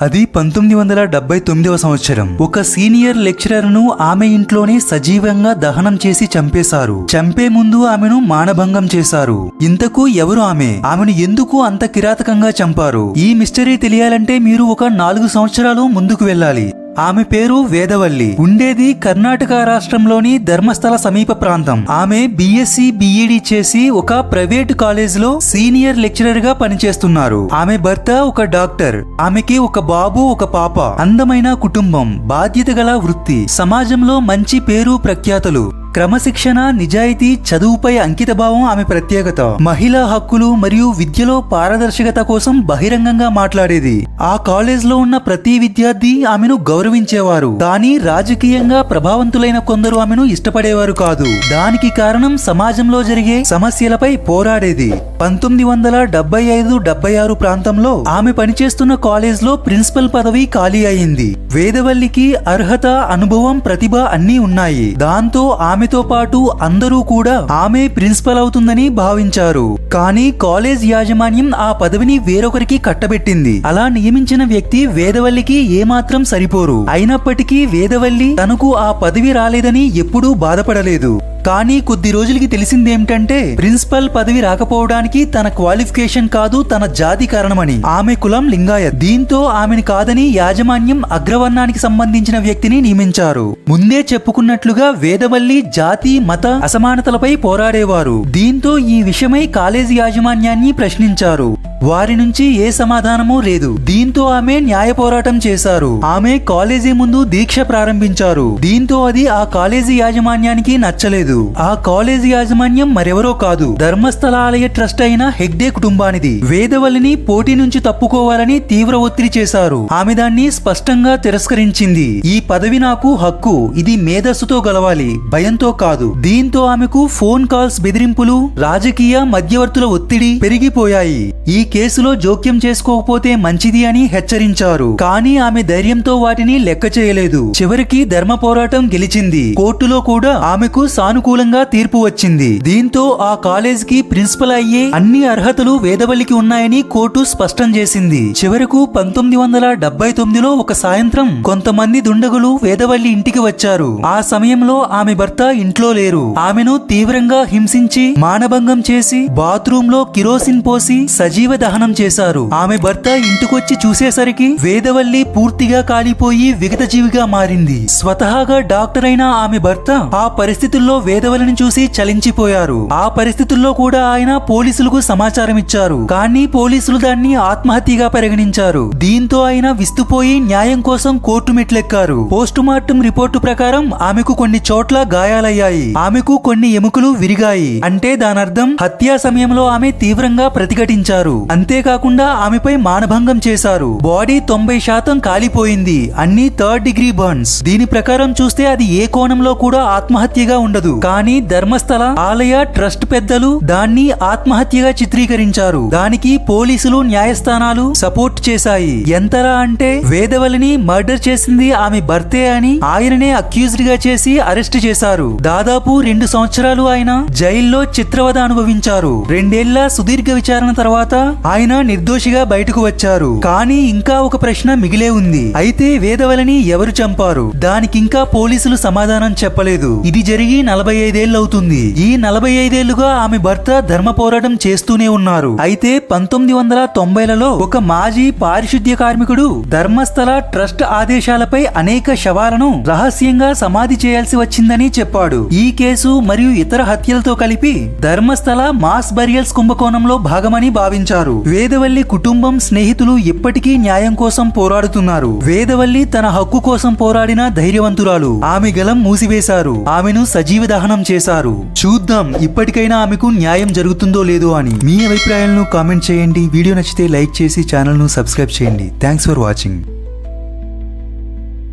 అది పంతొమ్మిది వందల డెబ్బై తొమ్మిదవ సంవత్సరం. ఒక సీనియర్ లెక్చరర్ను ఆమె ఇంట్లోనే సజీవంగా దహనం చేసి చంపేశారు. చంపే ముందు ఆమెను మానభంగం చేశారు. ఇంతకు ఎవరు ఆమె? ఆమెను ఎందుకు అంత కిరాతకంగా చంపారు? ఈ మిస్టరీ తెలియాలంటే మీరు ఒక నాలుగు సంవత్సరాలు ముందుకు వెళ్ళాలి. ఆమె పేరు వేదవల్లి. ఉండేది కర్ణాటక రాష్ట్రంలోని ధర్మస్థల సమీప ప్రాంతం. ఆమె బిఎస్సి బిఈడి చేసి ఒక ప్రైవేట్ కాలేజ్లో సీనియర్ లెక్చరర్గా పనిచేస్తున్నారు. ఆమె భర్త ఒక డాక్టర్. ఆమెకి ఒక బాబు ఒక పాప. అందమైన కుటుంబం. బాధ్యత గల వృత్తి. సమాజంలో మంచి పేరు ప్రఖ్యాతలు. క్రమశిక్షణ నిజాయితీ చదువుపై అంకితభావం ఆమె ప్రత్యేకత. మహిళా హక్కులు మరియు విద్యలో పారదర్శకత కోసం బహిరంగంగా మాట్లాడేది. ఆ కాలేజ్లో ఉన్న ప్రతి విద్యార్థి ఆమెను గౌరవించేవారు. కానీ రాజకీయంగా ప్రభావంతులైన కొందరు ఆమెను ఇష్టపడేవారు కాదు. దానికి కారణం సమాజంలో జరిగే సమస్యలపై పోరాడేది. పంతొమ్మిది వందల డెబ్బై ఐదు డెబ్బై ఆరు ప్రాంతంలో ఆమె పనిచేస్తున్న కాలేజ్లో ప్రిన్సిపల్ పదవి ఖాళీ అయింది. వేదవల్లికి అర్హత అనుభవం ప్రతిభ అన్నీ ఉన్నాయి. దాంతో ఆమెతో పాటు అందరూ కూడా ఆమె ప్రిన్సిపల్ అవుతుందని భావించారు. కానీ కాలేజ్ యాజమాన్యం ఆ పదవిని వేరొకరికి కట్టబెట్టింది. అలా నియమించిన వ్యక్తి వేదవల్లికి ఏమాత్రం సరిపోరు. అయినప్పటికీ వేదవల్లి తనకు ఆ పదవి రాలేదని ఎప్పుడూ బాధపడలేదు. కానీ కొద్ది రోజులకి తెలిసిందేమిటంటే ప్రిన్సిపల్ పదవి రాకపోవడానికి తన క్వాలిఫికేషన్ కాదు తన జాతి కారణమని. ఆమె కులం లింగాయత్. దీంతో ఆమెను కాదని యాజమాన్యం అగ్రవర్ణానికి సంబంధించిన వ్యక్తిని నియమించారు. ముందే చెప్పుకున్నట్లుగా వేదవల్లి జాతి మత అసమానతలపై పోరాడేవారు. దీంతో ఈ విషయమై కాలేజ్ యాజమాన్యాన్ని ప్రశ్నించారు. వారి నుంచి ఏ సమాధానమూ లేదు. దీంతో ఆమె న్యాయ పోరాటం చేశారు. ఆమె కాలేజీ ముందు దీక్ష ప్రారంభించారు. దీంతో అది ఆ కాలేజీ యాజమాన్యానికి నచ్చలేదు. ఆ కాలేజీ యాజమాన్యం మరెవరో కాదు. ధర్మస్థల ఆలయ ట్రస్ట్ అయిన హెగ్డే కుటుంబానిది. వేదవల్లిని పోటీ నుంచి తప్పుకోవాలని తీవ్ర ఒత్తిడి చేశారు. ఆమె దాన్ని స్పష్టంగా తిరస్కరించింది. ఈ పదవి నాకు హక్కు. ఇది మేధస్సుతో గలవాలి. భయంతో కాదు. దీంతో ఆమెకు ఫోన్ కాల్స్ బెదిరింపులు రాజకీయ మధ్యవర్తుల ఒత్తిడి పెరిగిపోయాయి. ఈ కేసులో జోక్యం చేసుకోకపోతే మంచిది అని హెచ్చరించారు. కానీ ఆమె ధైర్యంతో వాటిని లెక్క చేయలేదు. చివరికి ధర్మ పోరాటం గెలిచింది. కోర్టులో కూడా ఆమెకు సానుకూలంగా తీర్పు వచ్చింది. దీంతో ఆ కాలేజ్కి ప్రిన్సిపల్ అయ్యే అన్ని అర్హతలు వేదవల్లికి ఉన్నాయని కోర్టు స్పష్టం చేసింది. చివరకు పంతొమ్మిది వందల డెబ్బై తొమ్మిదిలో ఒక సాయంత్రం కొంతమంది దుండగులు వేదవల్లి ఇంటికి వచ్చారు. ఆ సమయంలో ఆమె భర్త ఇంట్లో లేరు. ఆమెను తీవ్రంగా హింసించి మానభంగం చేసి బాత్రూమ్లో కిరోసిన్ పోసి సజీవ దహనం చేశారు. ఆమె భర్త ఇంటికొచ్చి చూసేసరికి వేదవల్లి పూర్తిగా కాలిపోయి విగతజీవిగా మారింది. స్వతహాగా డాక్టర్ అయిన ఆమె భర్త ఆ పరిస్థితుల్లో వేదవల్లిని చూసి చలించిపోయారు. ఆ పరిస్థితుల్లో కూడా ఆయన పోలీసులకు సమాచారం ఇచ్చారు కానీ పోలీసులు దాన్ని ఆత్మహత్యగా పరిగణించారు. దీంతో ఆయన విస్తుపోయి న్యాయం కోసం కోర్టు మెట్లెక్కారు. పోస్టు మార్టం రిపోర్టు ప్రకారం ఆమెకు కొన్ని చోట్ల గాయాలయ్యాయి. ఆమెకు కొన్ని ఎముకలు విరిగాయి. అంటే దానర్థం హత్యా సమయంలో ఆమె తీవ్రంగా ప్రతిఘటించారు. అంతేకాకుండా ఆమెపై మానభంగం చేశారు. బాడీ తొంభై శాతం కాలిపోయింది. అన్ని థర్డ్ డిగ్రీ బర్న్స్. దీని ప్రకారం చూస్తే అది ఏ కోణంలో కూడా ఆత్మహత్యగా ఉండదు. కానీ ధర్మస్థల ఆలయ ట్రస్ట్ పెద్దలు దాన్ని ఆత్మహత్యగా చిత్రీకరించారు. దానికి పోలీసులు న్యాయస్థానాలు సపోర్ట్ చేశాయి. ఎంతలా అంటే వేదవలిని మర్డర్ చేసింది ఆమె భర్తే అని ఆయననే అక్యూజ్డ్గా చేసి అరెస్ట్ చేశారు. దాదాపు రెండు సంవత్సరాలు ఆయన జైల్లో చిత్రవద అనుభవించారు. రెండేళ్ళ సుదీర్ఘ విచారణ తర్వాత ఆయన నిర్దోషిగా బయటకు వచ్చారు. కానీ ఇంకా ఒక ప్రశ్న మిగిలే ఉంది. అయితే వేదవలని ఎవరు చంపారు? దానికింకా పోలీసులు సమాధానం చెప్పలేదు. ఇది జరిగి నలభై ఐదేళ్ళవుతుంది ఈ నలభై ఐదేళ్ళుగా ఆమె భర్త ధర్మ పోరాటం చేస్తూనే ఉన్నారు. అయితే పంతొమ్మిది వందల తొంభైలలో ఒక మాజీ పారిశుద్ధ్య కార్మికుడు ధర్మస్థల ట్రస్ట్ ఆదేశాలపై అనేక శవాలను రహస్యంగా సమాధి చేయాల్సి వచ్చిందని చెప్పాడు. ఈ కేసు మరియు ఇతర హత్యలతో కలిపి ధర్మస్థల మాస్ బరియల్స్ కుంభకోణంలో భాగమని భావించారు. వేదవల్లి కుటుంబం స్నేహితులు ఇప్పటికీ న్యాయం కోసం పోరాడుతున్నారు. వేదవల్లి తన హక్కు కోసం పోరాడిన ధైర్యవంతురాలు. ఆమె గలం మూసివేశారు. ఆమెను సజీవ దహనం చేశారు. చూద్దాం ఇప్పటికైనా ఆమెకు న్యాయం జరుగుతుందో లేదో అని. మీ అభిప్రాయాలను కామెంట్ చేయండి. వీడియో నచ్చితే లైక్ చేసి ఛానల్ను సబ్స్క్రైబ్ చేయండి. Thanks for watching.